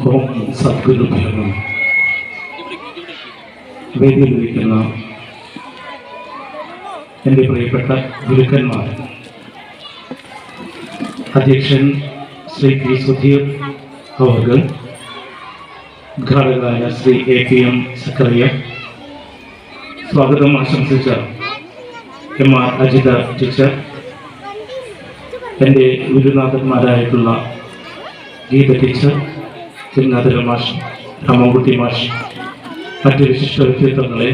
ഓം സദ്ഗുരുഭ്യോ വേദിയിൽ ഇരിക്കുന്ന എന്റെ പ്രിയപ്പെട്ട ഗുരുക്കന്മാർ അധ്യക്ഷൻ ശ്രീ പി സുധീർ അവർക്ക് ഉദ്ഘാടകരായ Shri A P M Zakariya സ്വാഗതം ആശംസിച്ച എം ആർ അജിത ടീച്ചർ എന്റെ ഗുരുനാഥന്മാരായിട്ടുള്ള ഗീത ടീച്ചർ തിരുനാഥര മാഷ് രാമൻകുട്ടി മാഷ് മറ്റ് വിശിഷ്ട വ്യക്തിത്വങ്ങളെ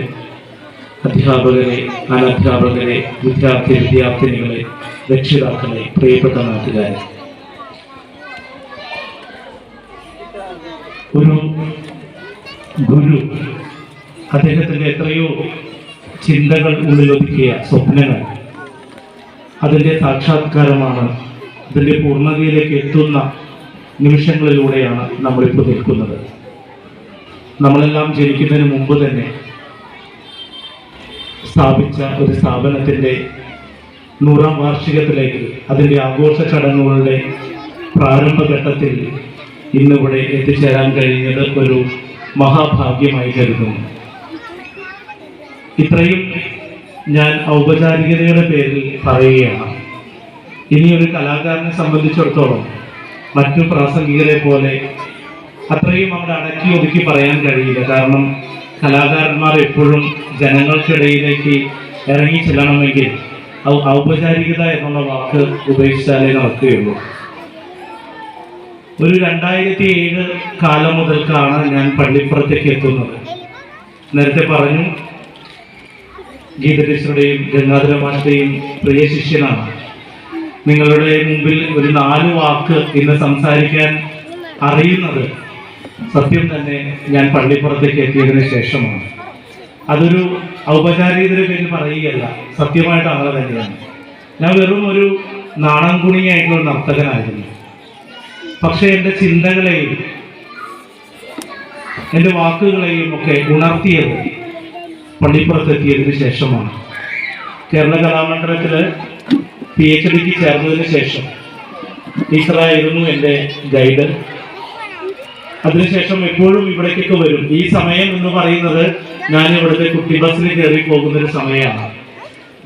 അധ്യാപകരെ അനധ്യാപകരെ വിദ്യാർത്ഥി വിദ്യാർത്ഥിനികളെ രക്ഷിതാക്കളെ പ്രിയപ്പെട്ട നാട്ടുകാരെ. ഒരു ഗുരു അദ്ദേഹത്തിന്റെ എത്രയോ ചിന്തകൾ ഉള്ളിലൊതുക്കിയ സ്വപ്നങ്ങൾ അതിന്റെ സാക്ഷാത്കാരമാണ് അതിന്റെ പൂർണതയിലേക്ക് എത്തുന്ന നിമിഷങ്ങളിലൂടെയാണ് നമ്മളിപ്പോൾ നിൽക്കുന്നത്. നമ്മളെല്ലാം ജനിക്കുന്നതിന് മുമ്പ് തന്നെ സ്ഥാപിച്ച ഒരു സ്ഥാപനത്തിന്റെ നൂറാം വാർഷികത്തിലേക്ക് അതിന്റെ ആഘോഷ ചടങ്ങുകളുടെ പ്രാരംഭഘട്ടത്തിൽ ഇന്നിവിടെ എത്തിച്ചേരാൻ കഴിഞ്ഞത് ഒരു മഹാഭാഗ്യമായി കരുതുന്നു. ഇത്രയും ഞാൻ ഔപചാരികതയുടെ പേരിൽ പറയുകയാണ്. ഇനി ഒരു കലാകാരനെ സംബന്ധിച്ചിടത്തോളം മറ്റു പ്രാസംഗികരെ പോലെ അത്രയും അവിടെ അടക്കി ഒതുക്കി പറയാൻ കഴിയില്ല. കാരണം കലാകാരന്മാർ എപ്പോഴും ജനങ്ങൾക്കിടയിലേക്ക് ഇറങ്ങി ചെല്ലണമെങ്കിൽ ഔപചാരികത എന്നുള്ള വാക്ക് ഉപേക്ഷിച്ചാലേ നടക്കുകയുള്ളൂ. ഒരു രണ്ടായിരത്തി ഏഴ് കാലം മുതൽക്കാണ് ഞാൻ പള്ളിപ്പുറത്തേക്ക് എത്തുന്നത്. നേരത്തെ പറഞ്ഞു ഗീത ടീച്ചറുടെയും പ്രിയ ശിഷ്യനാണ്. നിങ്ങളുടെ മുമ്പിൽ ഒരു നാല് വാക്ക് ഇന്ന് സംസാരിക്കാൻ അറിയുന്നത് സത്യം തന്നെ ഞാൻ പള്ളിപ്പുറത്തേക്ക് എത്തിയതിനു ശേഷമാണ്. അതൊരു ഔപചാരികതയുടെ പേരിൽ പറയുകയല്ല സത്യമായിട്ട് അങ്ങനെ തന്നെയാണ്. ഞാൻ വെറും ഒരു നാണംകുണിയായിട്ടുള്ള ഒരു നർത്തകനായിരുന്നു. പക്ഷെ എന്റെ ചിന്തകളെയും എന്റെ വാക്കുകളെയും ഒക്കെ ഉണർത്തിയത് പള്ളിപ്പുറത്തെത്തിയതിനു ശേഷമാണ്. കേരള കലാമണ്ഡലത്തിൽ പി എച്ച് ഡിക്ക് ചേർന്നതിന് ശേഷം ടീച്ചറായിരുന്നു എന്റെ ഗൈഡ് അതിനുശേഷം എപ്പോഴും ഇവിടേക്കൊക്കെ വരും. ഈ സമയം എന്ന് പറയുന്നത് ഞാൻ ഇവിടുത്തെ കുട്ടി ബസ്സിൽ കയറി പോകുന്ന ഒരു സമയമാണ്.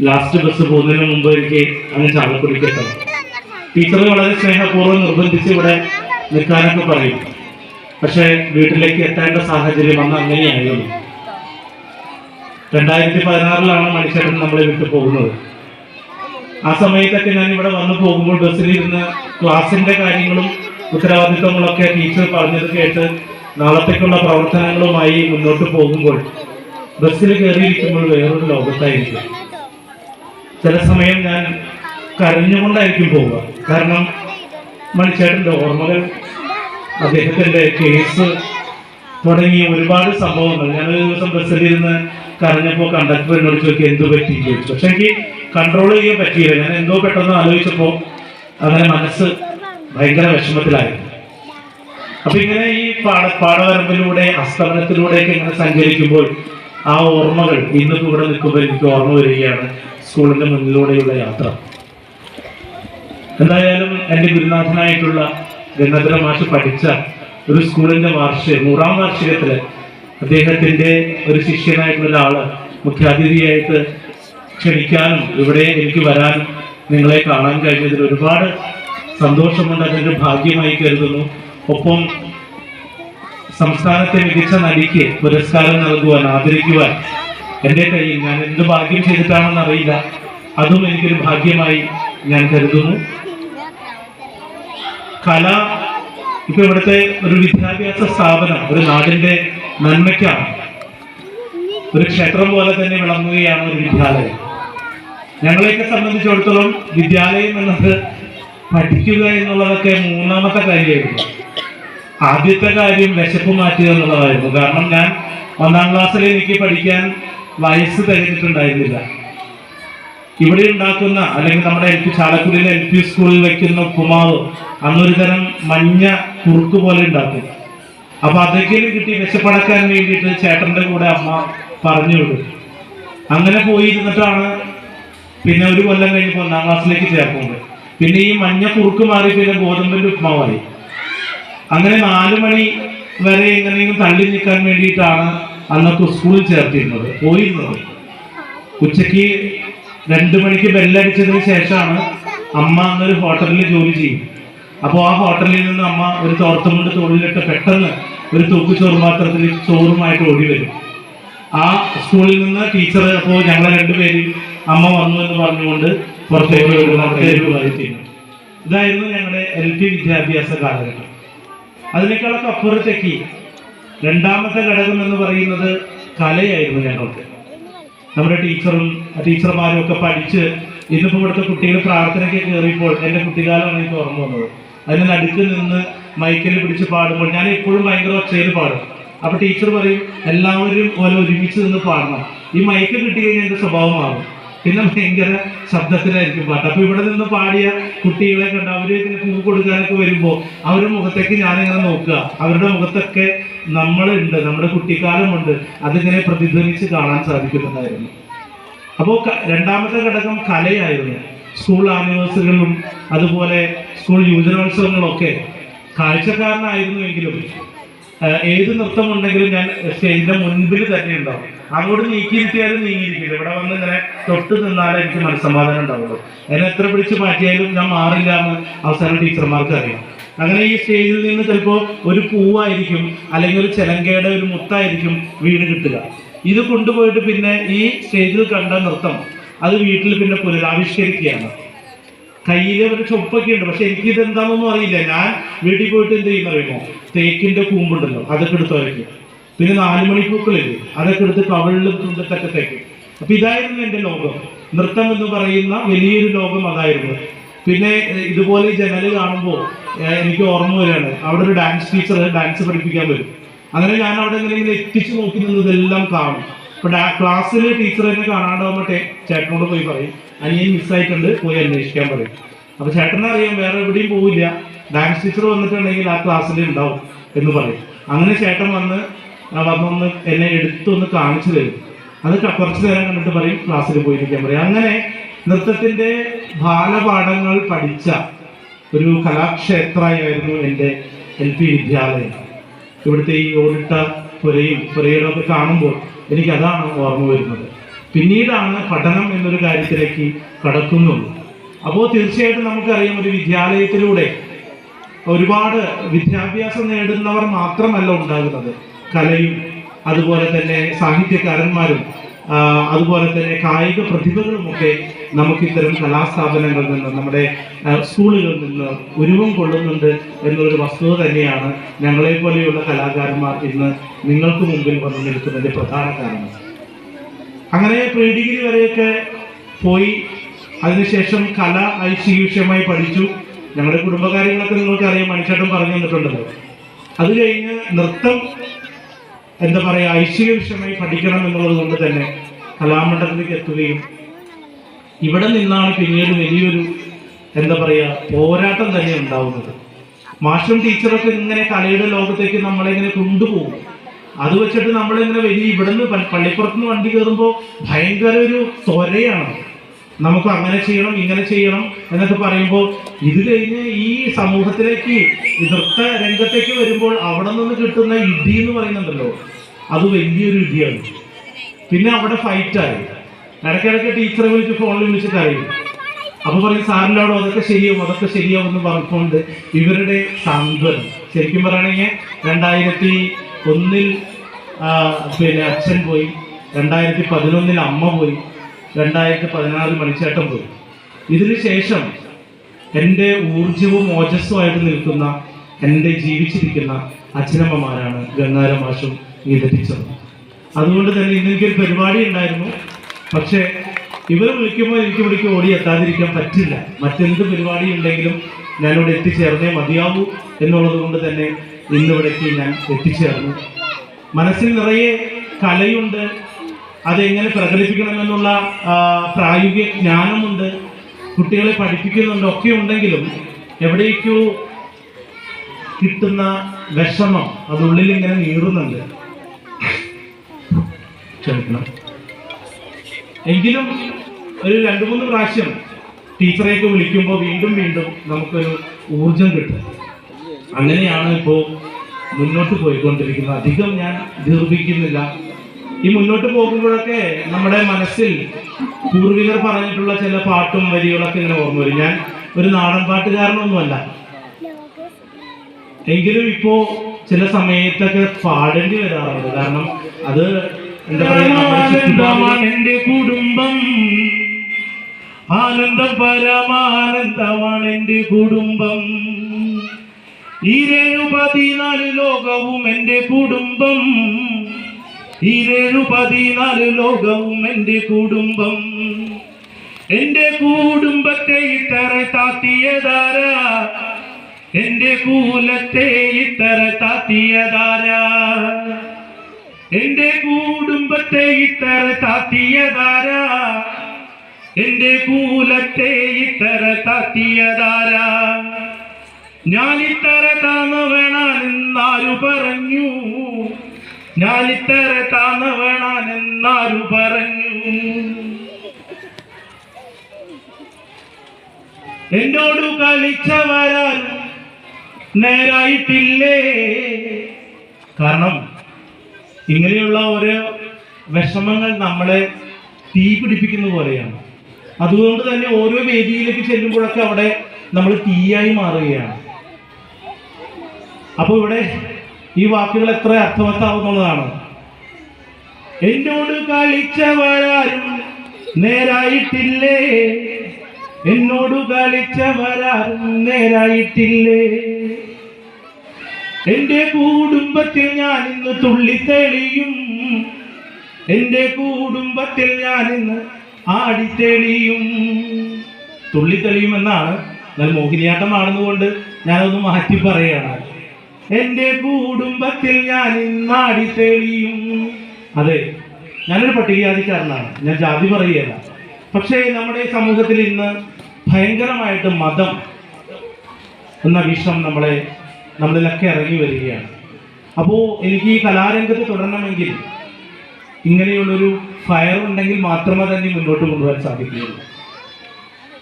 ലാസ്റ്റ് ബസ് പോകുന്നതിന് മുമ്പ് എനിക്ക് അങ്ങ് ചാലക്കുടിക്ക് എത്തണം ടീച്ചർ വളരെ സ്നേഹപൂർവം നിർബന്ധിച്ച് ഇവിടെ നിൽക്കാനൊക്കെ പറയും. പക്ഷെ വീട്ടിലേക്ക് എത്തേണ്ട സാഹചര്യം അന്ന് അങ്ങനെയായിരുന്നു. രണ്ടായിരത്തി പതിനാറിലാണ് മനുഷ്യരൻ നമ്മളെ വിട്ടു പോകുന്നത്. ആ സമയത്തൊക്കെ ഞാൻ ഇവിടെ വന്നു പോകുമ്പോൾ ബസ്സിലിരുന്ന് ക്ലാസിന്റെ കാര്യങ്ങളും ഉത്തരവാദിത്വങ്ങളൊക്കെ ടീച്ചർ പറഞ്ഞത് കേട്ട് നാളത്തേക്കുള്ള പ്രവർത്തനങ്ങളുമായി മുന്നോട്ട് പോകുമ്പോൾ ബസ്സിൽ കയറിയിരിക്കുമ്പോൾ വേറൊരു ലോകത്തായിരിക്കും. ചില സമയം ഞാൻ കരഞ്ഞുകൊണ്ടായിരിക്കും പോവുക. കാരണം മണിച്ചേട്ടന്റെ ഓർമ്മകൾ അദ്ദേഹത്തിന്റെ കേസ് തുടങ്ങിയ ഒരുപാട് സംഭവങ്ങൾ. ഞാൻ ഒരു ദിവസം ബസ്സിലിരുന്ന് കരഞ്ഞപ്പോൾ കണ്ടക്ടർ എന്നോട് ചോദിക്കുക എന്ത് പറ്റി? ചോദിച്ചു. പക്ഷേ കൺട്രോൾ ചെയ്യാൻ പറ്റിയില്ല. ഞാൻ എന്തോ പെട്ടെന്ന് ആലോചിച്ചപ്പോൾ അങ്ങനെ മനസ്സ് ഭയങ്കര വിഷമത്തിലായിരുന്നു. അപ്പൊ ഇങ്ങനെ ഈ പാട പാടവരമ്പിലൂടെ അസ്തമനത്തിലൂടെയൊക്കെ ഇങ്ങനെ സഞ്ചരിക്കുമ്പോൾ ആ ഓർമ്മകൾ ഇന്നിപ്പോ ഇവിടെ നിൽക്കുമ്പോൾ എനിക്ക് ഓർമ്മ വരികയാണ് സ്കൂളിന്റെ മുന്നിലൂടെയുള്ള യാത്ര. എന്തായാലും എന്റെ ഗുരുനാഥനായിട്ടുള്ള ഗംഗാധര മാഷ് പഠിച്ച ഒരു സ്കൂളിന്റെ വാർഷിക നൂറാം വാർഷികത്തിൽ അദ്ദേഹത്തിന്റെ ഒരു ശിഷ്യനായിട്ടുള്ള ഒരാൾ മുഖ്യാതിഥിയായിട്ട് ക്ഷണിക്കാനും ഇവിടെ എനിക്ക് വരാൻ നിങ്ങളെ കാണാൻ കഴിഞ്ഞതിൽ ഒരുപാട് സന്തോഷമുണ്ട് അതിന്റെ ഭാഗ്യമായി കരുതുന്നു. ഒപ്പം സംസ്ഥാനത്തെ മികച്ച നടിക്ക് പുരസ്കാരം നൽകുവാൻ ആദരിക്കുവാൻ എന്റെ കയ്യിൽ ഞാൻ എന്ത് ഭാഗ്യം ചെയ്തിട്ടാണെന്ന് അറിയില്ല. അതും എനിക്കൊരു ഭാഗ്യമായി ഞാൻ കരുതുന്നു. കല ഇപ്പൊ ഇവിടുത്തെ ഒരു വിദ്യാഭ്യാസ സ്ഥാപനം ഒരു നാടിന്റെ നന്മയ്ക്കാണ്. ഒരു ക്ഷേത്രം പോലെ തന്നെ വിളങ്ങുകയാണ് ഒരു വിദ്യാലയം. ഞങ്ങളെയൊക്കെ സംബന്ധിച്ചിടത്തോളം വിദ്യാലയം എന്നത് പഠിക്കുക എന്നുള്ളതൊക്കെ മൂന്നാമത്തെ കാര്യമായിരുന്നു. ആദ്യത്തെ കാര്യം വിശപ്പ് മാറ്റുക എന്നുള്ളതായിരുന്നു. കാരണം ഞാൻ ഒന്നാം ക്ലാസ്സിൽ എനിക്ക് പഠിക്കാൻ വയസ്സ് തികഞ്ഞിട്ടുണ്ടായിരുന്നില്ല ഇവിടെ ഉണ്ടാക്കുന്ന അല്ലെങ്കിൽ നമ്മുടെ എൽ പി ചാലക്കുടിയിലെ എൽ പി സ്കൂളിൽ വെക്കുന്ന ഉപ്പുമാവ് അന്നൊരു തരം മഞ്ഞ കുറുക്ക് പോലെ ഉണ്ടാക്കും. അപ്പൊ അതൊക്കെയും കിട്ടി വിശപ്പടക്കാൻ വേണ്ടിയിട്ട് ചേട്ടന്റെ കൂടെ അമ്മ പറഞ്ഞു വിടും അങ്ങനെ പോയിരുന്നിട്ടാണ് പിന്നെ ഒരു കൊല്ലം കഴിഞ്ഞപ്പോൾ ഒന്നാം ക്ലാസ്സിലേക്ക് ചേർക്കുന്നത് പിന്നെ ഈ മഞ്ഞ കുറുക്ക് മാറി പിന്നെ ഗോതമ്പിന്റെ ഉപ്മാവായി. അങ്ങനെ നാലു മണി വരെ എങ്ങനെയും തള്ളി നിൽക്കാൻ വേണ്ടിയിട്ടാണ് അന്നൊക്കെ സ്കൂളിൽ ചേർത്തിരുന്നത്. പോയിരുന്നത്. ഉച്ചയ്ക്ക് രണ്ടു മണിക്ക് ബെല്ലടിച്ചതിന് ശേഷമാണ് അമ്മ അന്നൊരു ഹോട്ടലിൽ ജോലി ചെയ്യും. അപ്പോൾ ആ ഹോട്ടലിൽ നിന്ന് അമ്മ ഒരു തോർത്തുമുണ്ട് തോളിലിട്ട് പെട്ടെന്ന് ഒരു തൂക്ക് ചോറുപാത്രത്തിൽ ചോറുമായിട്ട് ഓടി വരും. ആ സ്കൂളിൽ നിന്ന് ടീച്ചർ അപ്പോൾ ഞങ്ങളെ രണ്ടുപേരും അമ്മ വന്നു എന്ന് പറഞ്ഞുകൊണ്ട് പുറത്തേക്ക് ഇതായിരുന്നു ഞങ്ങളുടെ എൽ പി വിദ്യാഭ്യാസ കാലഘട്ടം. അതിനേക്കാളൊക്കെ അപ്പുറത്തേക്ക് രണ്ടാമത്തെ ഘടകം എന്ന് പറയുന്നത് കലയായിരുന്നു ഞങ്ങൾക്ക്. നമ്മുടെ ടീച്ചറും ടീച്ചർമാരും ഒക്കെ പഠിച്ച് ഇന്നിപ്പോൾ ഇവിടുത്തെ കുട്ടികൾ പ്രാർത്ഥനയ്ക്ക് കയറിയപ്പോൾ എന്റെ കുട്ടിക്കാലമാണ് എനിക്ക് ഓർമ്മ വന്നത്. അതിന് നടുക്ക് നിന്ന് മൈക്കിൽ പിടിച്ച് പാടുമ്പോൾ ഞാൻ എപ്പോഴും ഭയങ്കര ഒച്ചയിൽ പാടും. അപ്പൊ ടീച്ചർ പറയും എല്ലാവരും പോലെ ഒരുമിച്ച് നിന്ന് പാടണം. ഈ മൈക്ക് കിട്ടി കഴിഞ്ഞാൽ എന്റെ സ്വഭാവം മാറും. പിന്നെ ഭയങ്കര ശബ്ദത്തിലായിരിക്കും പാട്ട്. അപ്പൊ ഇവിടെ നിന്ന് പാടിയ കുട്ടികളെ കണ്ട് അവർ ഇങ്ങനെ പൂ കൊടുക്കാനൊക്കെ വരുമ്പോ അവരുടെ മുഖത്തേക്ക് ഞാനിങ്ങനെ നോക്കുക. അവരുടെ മുഖത്തൊക്കെ നമ്മളുണ്ട് നമ്മുടെ കുട്ടിക്കാലമുണ്ട്. അതിങ്ങനെ പ്രതിധ്വനിച്ച് കാണാൻ സാധിക്കുന്നുണ്ടായിരുന്നു. അപ്പോൾ രണ്ടാമത്തെ ഘടകം കലയായിരുന്നു. സ്കൂൾ ആനിവേഴ്സറികളും അതുപോലെ സ്കൂൾ യുവജനോത്സവങ്ങളൊക്കെ കാഴ്ചക്കാരനായിരുന്നുവെങ്കിലും ഏത് നൃത്തമുണ്ടെങ്കിലും ഞാൻ സ്റ്റേജിന്റെ മുൻപിൽ തന്നെ ഉണ്ടാവും. അങ്ങോട്ട് നീക്കിയിരിക്കാനും നീങ്ങിയിരിക്കില്ല. ഇവിടെ വന്ന് ഇങ്ങനെ തൊട്ട് നിന്നാലേ എനിക്ക് മനസ്സമാധാനം ഉണ്ടാവുള്ളൂ. എന്നെ എത്ര പിടിച്ച് മാറ്റിയാലും ഞാൻ മാറില്ല എന്ന് അവസാനം ടീച്ചർമാർക്ക് അറിയാം. അങ്ങനെ ഈ സ്റ്റേജിൽ നിന്ന് ചിലപ്പോൾ ഒരു പൂവായിരിക്കും അല്ലെങ്കിൽ ഒരു ചിലങ്കയുടെ ഒരു മുത്തായിരിക്കും വീട് കിട്ടുക. ഇത് കൊണ്ടുപോയിട്ട് പിന്നെ ഈ സ്റ്റേജിൽ കണ്ട നൃത്തം അത് വീട്ടിൽ പിന്നെ പുനരാവിഷ്കരിക്കുകയാണ്. കയ്യിൽ ഒരു ചൊപ്പൊക്കെ ഉണ്ട്. പക്ഷെ എനിക്ക് ഇത് അറിയില്ല. ഞാൻ വീട്ടിൽ പോയിട്ട് എന്ത് ചെയ്യുന്ന അറിയുമോ? തേക്കിന്റെ കൂമ്പുണ്ടല്ലോ. അതൊക്കെ എടുത്ത് വരയ്ക്കും. പിന്നെ നാല് മണിപ്പൂക്കളില്ലേ അതൊക്കെ എടുത്ത് കവളിലും തുണ്ടത്തൊക്കെ തേക്കും. അപ്പൊ ഇതായിരുന്നു എന്റെ ലോകം. നൃത്തം എന്ന് പറയുന്ന വലിയൊരു ലോകം അതായിരുന്നു. പിന്നെ ഇതുപോലെ ജനൽ കാണുമ്പോൾ എനിക്ക് ഓർമ്മ വരികയാണ്. അവിടെ ഒരു ഡാൻസ് ടീച്ചർ ഡാൻസ് പഠിപ്പിക്കാൻ വരും. അങ്ങനെ ഞാൻ അവിടെ ഇങ്ങനെ എത്തിച്ചു നോക്കി നിന്നതെല്ലാം കാണും. ഇപ്പൊ ക്ലാസ്സിൽ ടീച്ചർ എന്നെ കാണാണ്ടാവുമ്പോൾ ചേട്ടനോട് പോയി പറയും. അനിയൻ മിസ്സായിട്ടുണ്ട് പോയി അന്വേഷിക്കാൻ പറയും. അപ്പൊ ചേട്ടനെ അറിയാം വേറെ എവിടെയും പോവില്ല. ഡാൻസ് ടീച്ചർ വന്നിട്ടുണ്ടെങ്കിൽ ആ ക്ലാസ്സിൽ ഉണ്ടാവും എന്ന് പറയും. അങ്ങനെ ചേട്ടൻ വന്ന് വന്നൊന്ന് എന്നെ എടുത്തൊന്ന് കാണിച്ചു തരും. അത് കുറച്ചു നേരം കണ്ടിട്ട് പറയും ക്ലാസ്സിൽ പോയിരിക്കാൻ പറയും. അങ്ങനെ നൃത്തത്തിന്റെ ബാലപാഠങ്ങൾ പഠിച്ച ഒരു കലാക്ഷേത്രമായിരുന്നു എന്റെ എൽ പി വിദ്യാലയം. ഇവിടുത്തെ ഈ ഓടിട്ട പുരയും പുരയിടമൊക്കെ കാണുമ്പോൾ എനിക്ക് അതാണ് ഓർമ്മ വരുന്നത്. പിന്നീടാണ് പഠനം എന്നൊരു കാര്യത്തിലേക്ക് കടക്കുന്നുള്ളൂ അപ്പോൾ തീർച്ചയായിട്ടും നമുക്കറിയാം ഒരു വിദ്യാലയത്തിലൂടെ ഒരുപാട് വിദ്യാഭ്യാസം നേടുന്നവർ മാത്രമല്ല ഉണ്ടാകുന്നത്. കലയും അതുപോലെ തന്നെ സാഹിത്യകാരന്മാരും അതുപോലെ തന്നെ കായിക പ്രതിഭകളുമൊക്കെ നമുക്ക് ഇത്തരം കലാസ്ഥാപനങ്ങളിൽ നിന്ന് നമ്മുടെ സ്കൂളുകളിൽ നിന്ന് ഉരുവം കൊള്ളുന്നുണ്ട് എന്നൊരു വസ്തുത തന്നെയാണ് ഞങ്ങളെ പോലെയുള്ള കലാകാരന്മാർ ഇന്ന് നിങ്ങൾക്ക് മുമ്പിൽ വന്നു നിൽക്കുന്നതിന്റെ പ്രധാന കാരണം. അങ്ങനെ പ്രീ ഡിഗ്രി വരെയൊക്കെ പോയി. അതിനുശേഷം കല ഐശ്വര്യമായി പഠിച്ചു. ഞങ്ങളുടെ കുടുംബകാര്യങ്ങളൊക്കെ നിങ്ങൾക്ക് അറിയാം മനുഷ്യട്ടം പറഞ്ഞു തന്നിട്ടുണ്ടല്ലോ അത് കഴിഞ്ഞ് നൃത്തം എന്താ പറയാ ഐശ്വര്യമായി പഠിക്കണം എന്നുള്ളത് കൊണ്ട് തന്നെ കലാമണ്ഡലത്തിലേക്ക് എത്തുകയും ഇവിടെ നിന്നാണ് പിന്നീട് വലിയൊരു എന്താ പറയുക പോരാട്ടം തന്നെ ഉണ്ടാവുന്നത്. മാഷും ടീച്ചറൊക്കെ ഇങ്ങനെ കലയുടെ ലോകത്തേക്ക് നമ്മളെ ഇങ്ങനെ കൊണ്ടുപോകും? അത് വെച്ചിട്ട് നമ്മളിങ്ങനെ വലിയ ഇവിടുന്ന് പള്ളിപ്പുറത്തുനിന്ന് വണ്ടി കയറുമ്പോൾ ഭയങ്കര ഒരു ത്വരയാണ് നമുക്ക് അങ്ങനെ ചെയ്യണം ഇങ്ങനെ ചെയ്യണം എന്നൊക്കെ പറയുമ്പോൾ ഇത് കഴിഞ്ഞ് ഈ സമൂഹത്തിലേക്ക് നൃത്ത രംഗത്തേക്ക് വരുമ്പോൾ അവിടെ നിന്ന് കിട്ടുന്ന ഇടി എന്ന് പറയുന്നുണ്ടല്ലോ. അത് വലിയൊരു ഇടിയാണ്. പിന്നെ അവിടെ ഫൈറ്റായി ഇടയ്ക്കിടയ്ക്ക് ടീച്ചറെ വിളിച്ച് ഫോണിൽ വിളിച്ച് കരയും അപ്പൊ പറയും സാറിനോട് അതൊക്കെ ശരിയാവും അതൊക്കെ ശരിയാവും എന്ന് പറഞ്ഞുകൊണ്ട് ഇവരുടെ സാന്ത്വനം ശരിക്കും പറയുകയാണെങ്കിൽ രണ്ടായിരത്തി ഒന്നിൽ പിന്നെ അച്ഛൻ പോയി രണ്ടായിരത്തി പതിനൊന്നിൽ അമ്മ പോയി രണ്ടായിരത്തി പതിനാറിൽ മണിച്ചേട്ടൻ പോയി. ഇതിനുശേഷം എന്റെ ഊർജവും ഓജസ്സുമായിട്ട് നിൽക്കുന്ന എന്റെ ജീവിച്ചിരിക്കുന്ന അച്ഛനമ്മമാരാണ് ഗംഗാരമാഷും ഗീത അതുകൊണ്ട് തന്നെ ഇന്നെനിക്കൊരു പരിപാടി ഉണ്ടായിരുന്നു. പക്ഷേ ഇവർ വിളിക്കുമ്പോൾ എനിക്ക് ഇവിടേക്ക് ഓടി എത്താതിരിക്കാൻ പറ്റില്ല. മറ്റെന്ത് പരിപാടി ഉണ്ടെങ്കിലും ഞാനിവിടെ എത്തിച്ചേർന്നേ മതിയാവൂ എന്നുള്ളത് കൊണ്ട് തന്നെ ഇന്നിവിടേക്ക് ഞാൻ എത്തിച്ചേർന്നു. മനസ്സിൽ നിറയെ കലയുണ്ട്. അതെങ്ങനെ പ്രകടിപ്പിക്കണമെന്നുള്ള പ്രായോഗിക ജ്ഞാനമുണ്ട്. കുട്ടികളെ പഠിപ്പിക്കുന്നുണ്ട്. ഒക്കെ ഉണ്ടെങ്കിലും എവിടേക്കോ കിട്ടുന്ന വിഷമം അതുള്ളിൽ ഇങ്ങനെ നീറുന്നുണ്ട്. ക്ഷമിക്കണം. എങ്കിലും ഒരു രണ്ട് മൂന്ന് പ്രാവശ്യം ടീച്ചറെയൊക്കെ വിളിക്കുമ്പോൾ വീണ്ടും വീണ്ടും നമുക്കൊരു ഊർജം കിട്ടും. അങ്ങനെയാണ് ഇപ്പോൾ മുന്നോട്ട് പോയിക്കൊണ്ടിരിക്കുന്നത്. അധികം ഞാൻ ദീർഘിക്കുന്നില്ല. ഈ മുന്നോട്ട് പോകുമ്പോഴൊക്കെ നമ്മുടെ മനസ്സിൽ പൂർവികർ പറഞ്ഞിട്ടുള്ള ചില പാട്ടും വരികളൊക്കെ ഇങ്ങനെ ഓർമ്മ വരും. ഞാൻ ഒരു നാടൻ പാട്ടുകാരനൊന്നുമല്ല. എങ്കിലും ഇപ്പോ ചില സമയത്തൊക്കെ പാടേണ്ടി വരാറുണ്ട്. കാരണം അത് ആനന്ദമാണ് എന്റെ കുടുംബം. ആനന്ദം പരമാനന്ദമാണ് എന്റെ കുടുംബം. ഇരേഴു പതിനാല് ലോകവും എന്റെ കുടുംബം. ഇരേഴു പതിനാല് ലോകവും എന്റെ കുടുംബം. എന്റെ കുടുംബത്തെ ഇത്തറ താത്തിയതാര. എന്റെ കൂലത്തെ ഇത്തറ താത്തിയതാരാ. എന്റെ കുടുംബത്തെ ഇത്തര താത്തിയതാരാ? എന്റെ കൂലത്തെ ഇത്തര താത്തിയതാരാ? ഞാൻ ഇത്തര താന്നവേണമെന്നാരു പറഞ്ഞു. ഞാൻ ഇത്തര താന്നവേണമെന്നാരു പറഞ്ഞു. എന്നോട് കളിച്ചവരാരും നേരായിട്ടില്ലേ? കാരണം ഇങ്ങനെയുള്ള ഓരോ വിഷമങ്ങൾ നമ്മളെ തീ പിടിപ്പിക്കുന്ന പോലെയാണ്. അതുകൊണ്ട് തന്നെ ഓരോ വേദിയിലേക്ക് ചെല്ലുമ്പോഴൊക്കെ അവിടെ നമ്മൾ തീയായി മാറുകയാണ്. അപ്പോൾ ഇവിടെ ഈ വാക്കുകൾ എത്ര അർത്ഥവത്താവുന്നതാണ് എന്നോട് കളിച്ചവരാരും നേരായിട്ടില്ലേ? എന്നോട് കളിച്ചവരാരും നേരായിട്ടില്ലേ? എന്റെ കുടുംബത്തിൽ ഞാൻ ഇന്ന് തുള്ളിത്തെളിയും. എന്റെ കുടുംബത്തിൽ ഞാൻ ഇന്ന് ആടിത്തെളിയും. തുള്ളിത്തെളിയുമെന്നാണ് എന്നാൽ മോഹിനിയാട്ടമാണെന്നുകൊണ്ട് ഞാനൊന്ന് മാറ്റി പറയുകയാണ് എന്റെ കുടുംബത്തിൽ ഞാൻ ഇന്നാടി തെളിയും അതെ ഞാനൊരു പട്ടികജാതിക്കാരനാണ്. ഞാൻ ജാതി പറയുകയല്ല. പക്ഷേ നമ്മുടെ സമൂഹത്തിൽ ഇന്ന് ഭയങ്കരമായിട്ട് മതം എന്ന വിഷം നമ്മളെ നമ്മളിലൊക്കെ ഇറങ്ങി വരികയാണ്. അപ്പോൾ എനിക്ക് ഈ കലാരംഗത്ത് തുടരണമെങ്കിൽ ഇങ്ങനെയുള്ളൊരു ഫയർ ഉണ്ടെങ്കിൽ മാത്രമേ തന്നെ മുന്നോട്ട് കൊണ്ടുപോകാൻ സാധിക്കുകയുള്ളൂ.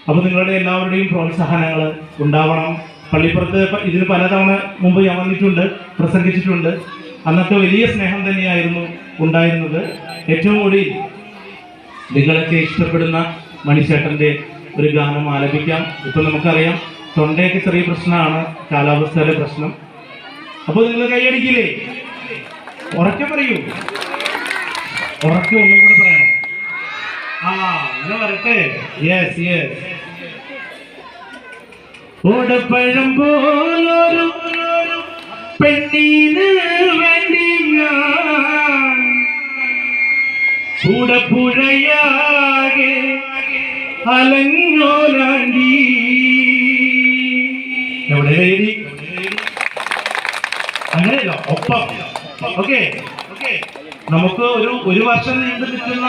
അപ്പോൾ നിങ്ങളുടെ എല്ലാവരുടെയും പ്രോത്സാഹനങ്ങൾ ഉണ്ടാവണം. പള്ളിപ്പുറത്ത് ഇതിന് പലതവണ മുമ്പ് ഞാൻ വന്നിട്ടുണ്ട് പ്രസംഗിച്ചിട്ടുണ്ട്. അന്നത്തെ വലിയ സ്നേഹം തന്നെയായിരുന്നു ഉണ്ടായിരുന്നത്. ഏറ്റവും കൂടി നിങ്ങളൊക്കെ ഇഷ്ടപ്പെടുന്ന മണിച്ചേട്ടന്റെ ഒരു ഗാനം ആലപിക്കാം. ഇപ്പം നമുക്കറിയാം തൊണ്ടയൊക്കെ ചെറിയ പ്രശ്നമാണ് കാലാവസ്ഥയിലെ പ്രശ്നം. അപ്പോൾ നിങ്ങൾ കൈയടിക്കില്ലേ? ഉറക്കെ പറയൂ. ഉറക്കെ ഒന്നും കൂടെ പറയണം. ആ ഇങ്ങനെ വരട്ടെ. യെസ് യെസ് ഓടപ്പഴം പോലൊരു പെണ്ണീന് വേണ്ടി എവിടെ എഴുതി അങ്ങനെയല്ല ഒപ്പം. ഓക്കെ നമുക്ക് ഒരു ഒരു വർഷം നീണ്ടു നിൽക്കുന്ന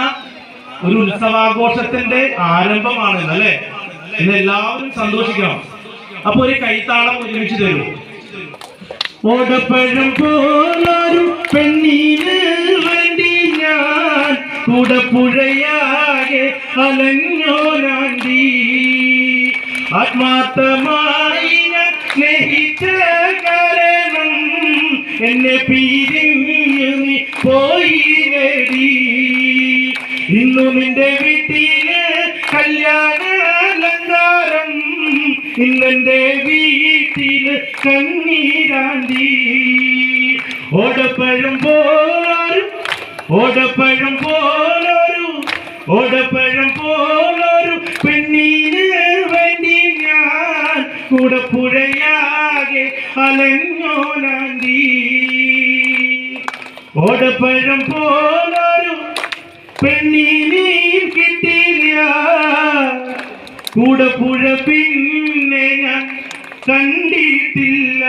ഒരു ഉത്സവാഘോഷത്തിന്റെ ആരംഭമാണ് അല്ലേ? ഇന്ന് എല്ലാവരും സന്തോഷിക്കണം. അപ്പൊ ഒരു കൈത്താളം ഒരുമിച്ച് തരും. ഓടപ്പഴം പോലൊരു പെണ്ണീന് വേണ്ടി ഞാൻ കൂടപ്പുഴയാകെ അലഞ്ഞോരാണ്ടി. ആത്മാർത്ഥമായി എന്നെ പിരിഞ്ഞു പോയി വരി ഇന്നു നിന്റെ വീട്ടിൽ കല്യാണ അലങ്കാരം ഇന്നെന്റെ വീട്ടിൽ കണ്ണീരാണ്ടി. ഓടപ്പഴം പോലൊരു ഓടപ്പഴം പോലൊരു ഓടപ്പഴം പോലൊരു പെണ്ണീന് വേണ്ടി ഞാൻ കൂടെ അലഞ്ഞോലാണ്ടി ഓടപ്പഴം പോലൊരു കിട്ടിയ കൂടെ പുഴ പിന്നെ ഞാൻ കണ്ടിട്ടില്ല.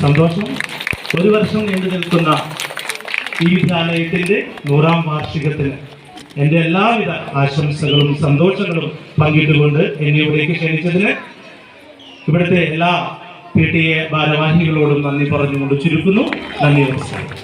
സന്തോഷം. ഒരു വർഷം നീണ്ടു നിൽക്കുന്ന ഈ വിദ്യാലയത്തിന്റെ നൂറാം വാർഷികത്തിന് എന്റെ എല്ലാവിധ ആശംസകളും സന്തോഷങ്ങളും പങ്കിട്ടുകൊണ്ട് എന്നെ ഇവിടേക്ക് ക്ഷണിച്ചതിന് ഇവിടുത്തെ എല്ലാ പി ടി എ ഭാരവാഹികളോടും നന്ദി പറഞ്ഞുകൊണ്ട് ചുരുക്കുന്നു. നന്ദി നമസ്കാരം.